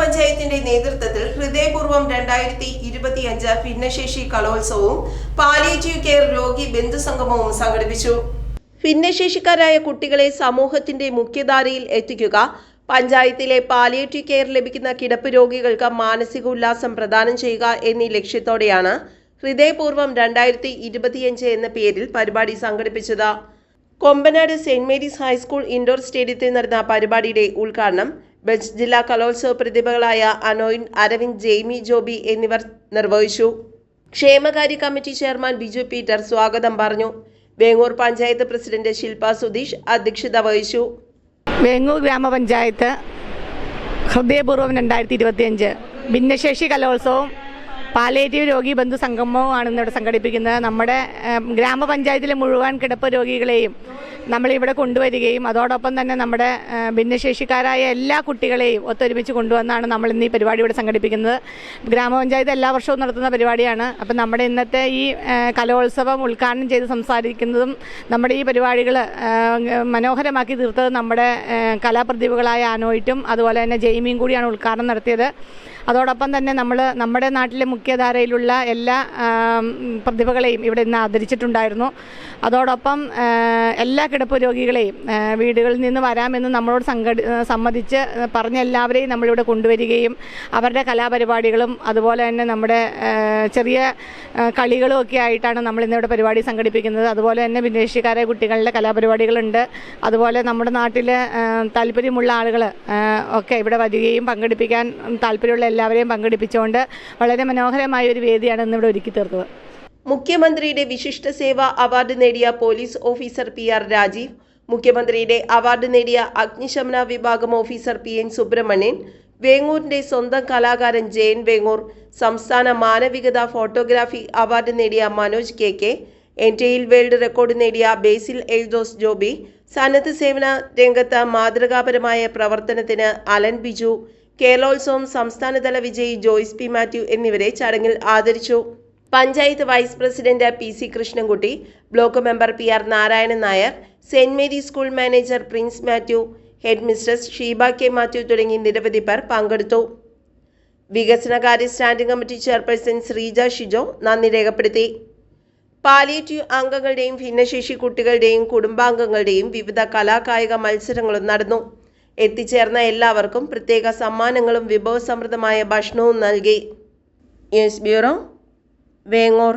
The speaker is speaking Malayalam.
ഗ്രാമപഞ്ചായത്തിന്റെ നേതൃത്വത്തിൽ ഹൃദയപൂർവം രണ്ടായിരത്തി ഇരുപത്തിയഞ്ച് ഭിന്നശേഷി കലോത്സവവും പാലിയേറ്റീവ് കെയർ രോഗി ബന്ധുസംഗമവും സംഘടിപ്പിച്ചു. ഭിന്നശേഷിക്കാരായ കുട്ടികളെ സമൂഹത്തിന്റെ മുഖ്യധാരയിൽ എത്തിക്കുക പഞ്ചായത്തിലെ പാലിയേറ്റീവ് കെയർ ലഭിക്കുന്ന കിടപ്പ് രോഗികൾക്ക് മാനസിക ഉല്ലാസം പ്രദാനം ചെയ്യുക എന്നീ ലക്ഷ്യത്തോടെയാണ് ഹൃദയപൂർവം രണ്ടായിരത്തി ഇരുപത്തിയഞ്ച് എന്ന പേരിൽ പരിപാടി സംഘടിപ്പിച്ചത്. Kombanad saint Mary's high school indoor സ്റ്റേഡിയത്തിൽ നടന്ന പരിപാടിയുടെ ഉദ്ഘാടനം ബെഞ്ച് ജില്ലാ കലോത്സവ പ്രതിഭകളായ അനോയിൻ അരവിന്ദ് ജെയ്മി ജോബി എന്നിവർ നിർവഹിച്ചു. ക്ഷേമകാര്യ കമ്മിറ്റി ചെയർമാൻ ബിജു പീറ്റർ സ്വാഗതം പറഞ്ഞു. വേങ്ങൂർ പഞ്ചായത്ത് പ്രസിഡന്റ് ശില്പ സുധീഷ് അധ്യക്ഷത വഹിച്ചു. വേങ്ങൂർ ഗ്രാമപഞ്ചായത്ത് ഹൃദയപൂർവം രണ്ടായിരത്തി ഇരുപത്തിയഞ്ച് ഭിന്നശേഷി കലോത്സവവും പാലേറ്റീവ് രോഗി ബന്ധു സംഗമവുമാണ് ഇന്നിവിടെ സംഘടിപ്പിക്കുന്നത് നമ്മുടെ ഗ്രാമപഞ്ചായത്തിലെ മുഴുവൻ കിടപ്പ് രോഗികളെയും നമ്മളിവിടെ കൊണ്ടുവരികയും അതോടൊപ്പം തന്നെ നമ്മുടെ ഭിന്നശേഷിക്കാരായ എല്ലാ കുട്ടികളെയും ഒത്തൊരുമിച്ച് കൊണ്ടുവന്നാണ് നമ്മൾ ഇന്ന് ഈ പരിപാടി ഇവിടെ സംഘടിപ്പിക്കുന്നത്. ഗ്രാമപഞ്ചായത്ത് എല്ലാ വർഷവും നടത്തുന്ന പരിപാടിയാണ്. അപ്പം നമ്മുടെ ഇന്നത്തെ ഈ കലോത്സവം ഉദ്ഘാടനം ചെയ്ത് സംസാരിക്കുന്നതും നമ്മുടെ ഈ പരിപാടികൾ മനോഹരമാക്കി തീർത്തത് നമ്മുടെ കലാപ്രതിഭകളായ അനോയിട്ടും അതുപോലെ തന്നെ ജെയ്മിയും കൂടിയാണ് ഉദ്ഘാടനം നടത്തിയത്. അതോടൊപ്പം തന്നെ നമ്മൾ നമ്മുടെ നാട്ടിലെ മുഖ്യധാരയിലുള്ള എല്ലാ പ്രതിഭകളെയും ഇവിടെ ഇന്ന് ആദരിച്ചിട്ടുണ്ടായിരുന്നു. അതോടൊപ്പം എല്ലാ കിടപ്പ് രോഗികളെയും വീടുകളിൽ നിന്ന് വരാമെന്ന് നമ്മളോട് സംഘടി സമ്മതിച്ച് പറഞ്ഞ എല്ലാവരെയും നമ്മളിവിടെ കൊണ്ടുവരികയും അവരുടെ കലാപരിപാടികളും അതുപോലെ തന്നെ നമ്മുടെ ചെറിയ കളികളും ഒക്കെ ആയിട്ടാണ് നമ്മൾ ഇന്നിവിടെ പരിപാടി സംഘടിപ്പിക്കുന്നത്. അതുപോലെ തന്നെ ഭിന്നേഷിക്കാരായ കുട്ടികളുടെ കലാപരിപാടികളുണ്ട്. അതുപോലെ നമ്മുടെ നാട്ടിൽ താല്പര്യമുള്ള ആളുകൾ ഒക്കെ ഇവിടെ വരികയും പങ്കെടുപ്പിക്കാൻ താല്പര്യമുള്ള എല്ലാവരെയും പങ്കെടുപ്പിച്ചുകൊണ്ട് വളരെ മനോഹരമായ ഒരു വേദിയാണ് ഇന്നിവിടെ ഒരുക്കി തീർത്തത്. മുഖ്യമന്ത്രിയുടെ വിശിഷ്ട സേവ അവാർഡ് നേടിയ police officer P R Rajeev മുഖ്യമന്ത്രിയുടെ അവാർഡ് നേടിയ അഗ്നിശമന വിഭാഗം ഓഫീസർ പി എൻ സുബ്രഹ്മണ്യൻ വേങ്ങൂരിന്റെ സ്വന്തം കലാകാരൻ ജയൻ വേങ്ങൂർ സംസ്ഥാന മാനവികത ഫോട്ടോഗ്രാഫി അവാർഡ് നേടിയ മനോജ് കെ കെ എന്റയിൽ വേൾഡ് റെക്കോർഡ് നേടിയ ബേസിൽ എൽദോസ് ജോബി സന്നദ്ധ സേവന രംഗത്ത് മാതൃകാപരമായ പ്രവർത്തനത്തിന് അലൻ ബിജു കേരളോത്സവം സംസ്ഥാനതല വിജയി ജോയ്സ് പി മാത്യു എന്നിവരെ ചടങ്ങിൽ ആദരിച്ചു. Panchayat vice president P C Krishnankutty block member P R Narayanan Nair saint Mary school manager Prince Mathew head mistress Sheeba K Mathew തുടങ്ങി നിരവധി പേർ പങ്കെടുത്തു. വികസനകാര്യ standing committee chairperson Sreeja Shijo നന്ദി രേഖപ്പെടുത്തി. പാലിയേറ്റീവ് അംഗങ്ങളുടെയും ഭിന്നശേഷി കുട്ടികളുടെയും കുടുംബാംഗങ്ങളുടെയും വിവിധ കലാകായിക മത്സരങ്ങളും നടന്നു. എത്തിച്ചേർന്ന എല്ലാവർക്കും പ്രത്യേക സമ്മാനങ്ങളും വിഭവസമൃദ്ധമായ ഭക്ഷണവും നൽകി. News bureau Vengoor.